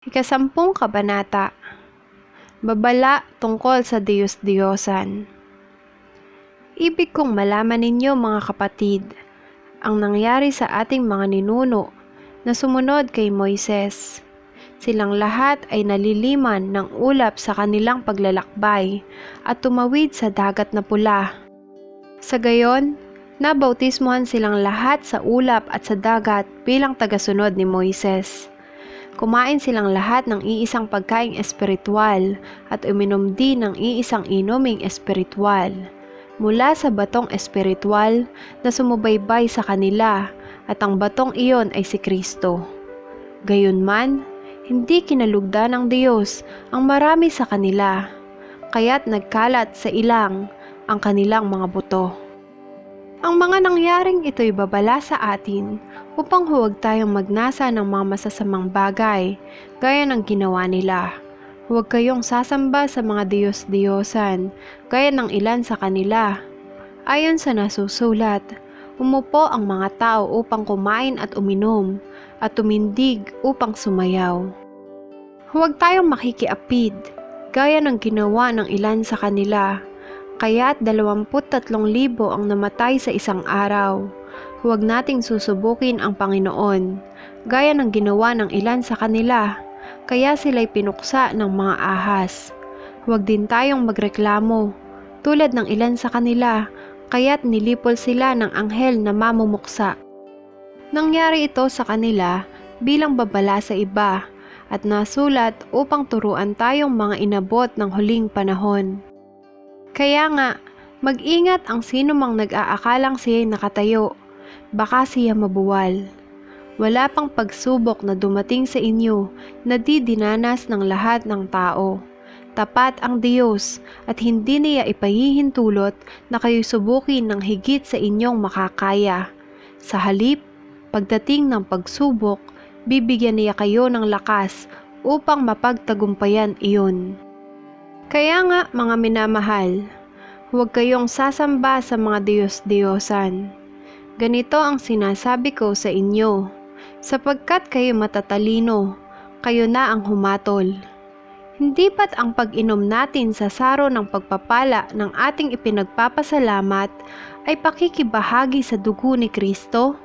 Ikasampung Kabanata Babala tungkol sa Diyos-Diyosan Ibig kong malaman ninyo mga kapatid, ang nangyari sa ating mga ninuno na sumunod kay Moises. Silang lahat ay naliliman ng ulap sa kanilang paglalakbay at tumawid sa dagat na pula. Sa gayon, nabautismuhan silang lahat sa ulap at sa dagat bilang tagasunod ni Moises. Kumain silang lahat ng iisang pagkaing espiritual at uminom din ng iisang inuming espiritual mula sa batong espiritual na sumubaybay sa kanila at ang batong iyon ay si Kristo. Gayunman, hindi kinalugda ng Diyos ang marami sa kanila, kaya't nagkalat sa ilang ang kanilang mga buto. Ang mga nangyaring ito'y babala sa atin upang huwag tayong magnasa ng mga masasamang bagay gaya ng ginawa nila. Huwag kayong sasamba sa mga Diyos-Diyosan gaya ng ilan sa kanila. Ayon sa nasusulat, umupo ang mga tao upang kumain at uminom at tumindig upang sumayaw. Huwag tayong makikiapid gaya ng ginawa ng ilan sa kanila kaya't 23,000 ang namatay sa isang araw. Huwag nating susubukin ang Panginoon, gaya ng ginawa ng ilan sa kanila, kaya sila'y pinuksa ng mga ahas. Huwag din tayong magreklamo, tulad ng ilan sa kanila, kaya't nilipol sila ng anghel na mamumuksa. Nangyari ito sa kanila bilang babala sa iba, at nasulat upang turuan tayong mga inabot ng huling panahon. Kaya nga, mag-ingat ang sino mang nag-aakalang siya'y nakatayo, baka siya mabuwal. Wala pang pagsubok na dumating sa inyo na di dinanas ng lahat ng tao. Tapat ang Diyos at hindi niya ipahihintulot na kayo'y subukin ng higit sa inyong makakaya. Sa halip, pagdating ng pagsubok, bibigyan niya kayo ng lakas upang mapagtagumpayan iyon. Kaya nga mga minamahal, huwag kayong sasamba sa mga Diyos-Diyosan. Ganito ang sinasabi ko sa inyo, sapagkat kayo matatalino, kayo na ang humatol. Hindi ba't ang pag-inom natin sa saro ng pagpapala ng ating ipinagpapasalamat ay pakikibahagi sa dugo ni Kristo?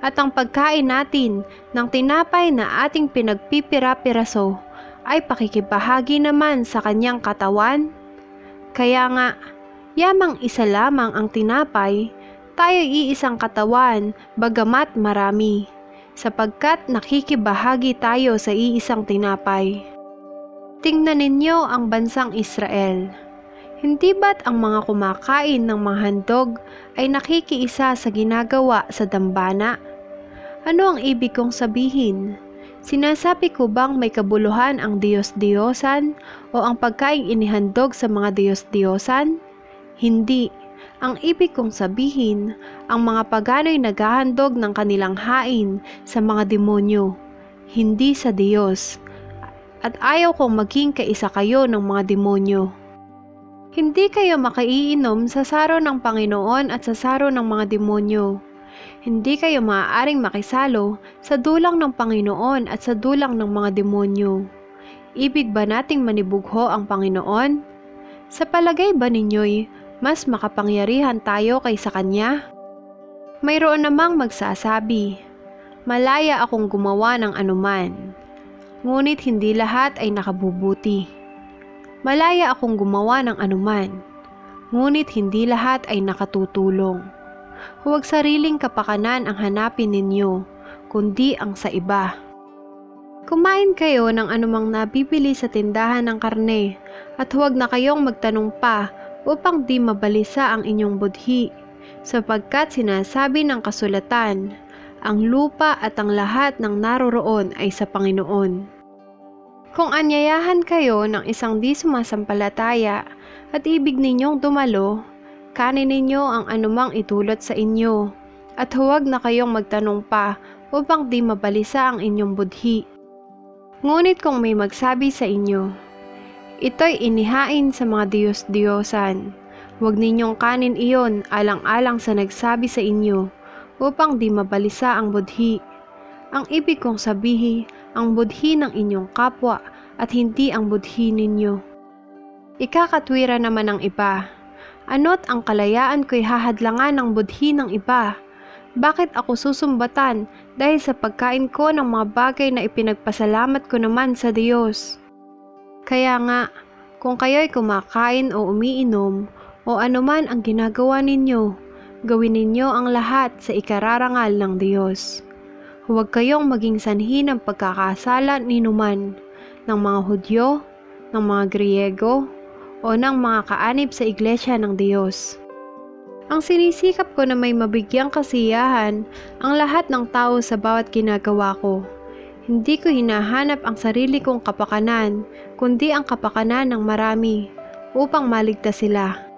At ang pagkain natin ng tinapay na ating pinagpipira-piraso ay pakikibahagi naman sa kanyang katawan? Kaya nga, yamang isa lamang ang tinapay, tayo iisang katawan bagamat marami, sapagkat nakikibahagi tayo sa iisang tinapay. Tingnan ninyo ang bansang Israel. Hindi ba't ang mga kumakain ng mga handog ay nakikiisa sa ginagawa sa dambana? Ano ang ibig kong sabihin? Sinasabi ko bang may kabuluhan ang Diyos-Diyosan o ang pagkaing inihandog sa mga Diyos-Diyosan? Hindi. Ang ibig kong sabihin, ang mga pagano'y naghahandog ng kanilang hain sa mga demonyo, hindi sa Diyos. At ayaw kong maging kaisa kayo ng mga demonyo. Hindi kayo makaiinom sa saro ng Panginoon at sa saro ng mga demonyo hindi kayo maaaring makisalo sa dulang ng Panginoon at sa dulang ng mga demonyo. Ibig ba nating manibugho ang Panginoon? Sa palagay ba ninyo'y mas makapangyarihan tayo kaysa Kanya? Mayroon namang magsasabi, Malaya akong gumawa ng anuman, ngunit hindi lahat ay nakabubuti. Malaya akong gumawa ng anuman, ngunit hindi lahat ay nakatutulong. Huwag sariling kapakanan ang hanapin ninyo, kundi ang sa iba. Kumain kayo ng anumang nabibili sa tindahan ng karne at huwag na kayong magtanong pa upang di mabalisa ang inyong budhi sapagkat sinasabi ng kasulatan, ang lupa at ang lahat ng naroroon ay sa Panginoon. Kung anyayahan kayo ng isang di sumasampalataya at ibig ninyong dumalo, kanin ninyo ang anumang itulot sa inyo, at huwag na kayong magtanong pa upang di mabalisa ang inyong budhi. Ngunit kung may magsabi sa inyo, ito'y inihain sa mga Diyos-Diyosan, huwag ninyong kanin iyon alang-alang sa nagsabi sa inyo, upang di mabalisa ang budhi. Ang ibig kong sabihi ang budhi ng inyong kapwa at hindi ang budhi ninyo. Ikakatwira naman ng iba. Ano't ang kalayaan ko'y hahadlangan ng budhi ng iba? Bakit ako susumbatan dahil sa pagkain ko ng mga bagay na ipinagpasalamat ko naman sa Diyos? Kaya nga, kung kayo'y kumakain o umiinom o anuman ang ginagawa ninyo, gawin ninyo ang lahat sa ikararangal ng Diyos. Huwag kayong maging sanhi ng pagkakasala ni numan ng mga Hudyo, ng mga Griego, o ng mga kaanib sa iglesia ng Diyos. Ang sinisikap ko na may mabigyang kasiyahan ang lahat ng tao sa bawat ginagawa ko. Hindi ko hinahanap ang sarili kong kapakanan, kundi ang kapakanan ng marami, upang maligtas sila.